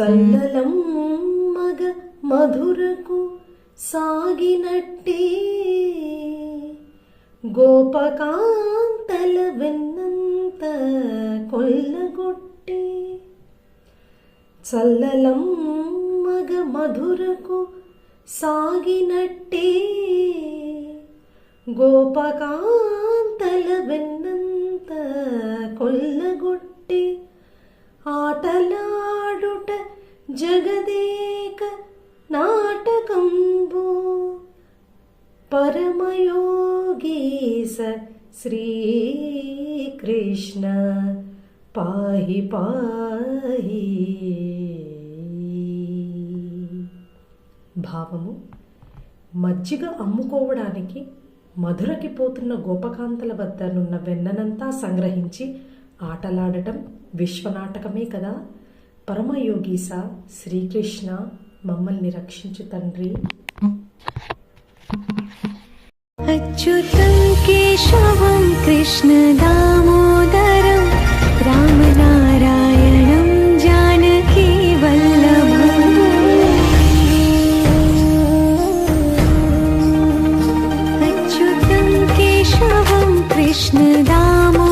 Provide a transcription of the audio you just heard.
చల్లలం మగ మధురకు సాగినట్టే. గోపకాంతల వెన్నంత కొల్లగొట్టి. చల్లలం మగ మధురకు సాగినట్టే. గోపకాంతల వెన్నంత కొల్లగొట్టి. ఆటలా జగదేక నాటకంబు శ్రీ శ్రీకృష్ణ పాహి పాహి. భావము మజ్జిగ అమ్ముకోవడానికి మధురకి పోతున్న గోపకాంతల వద్దనున్న వెన్ననంతా సంగ్రహించి ఆటలాడటం విశ్వనాటకమే కదా. పరమయోగీస శ్రీకృష్ణ మమ్మల్ని రక్షించు తండ్రి అచ్యుతం కేశవం కృష్ణ దామోదరం రామనారాయణం జానకీ వల్లభం అచ్యుతం కేశవం కృష్ణ దామోదరం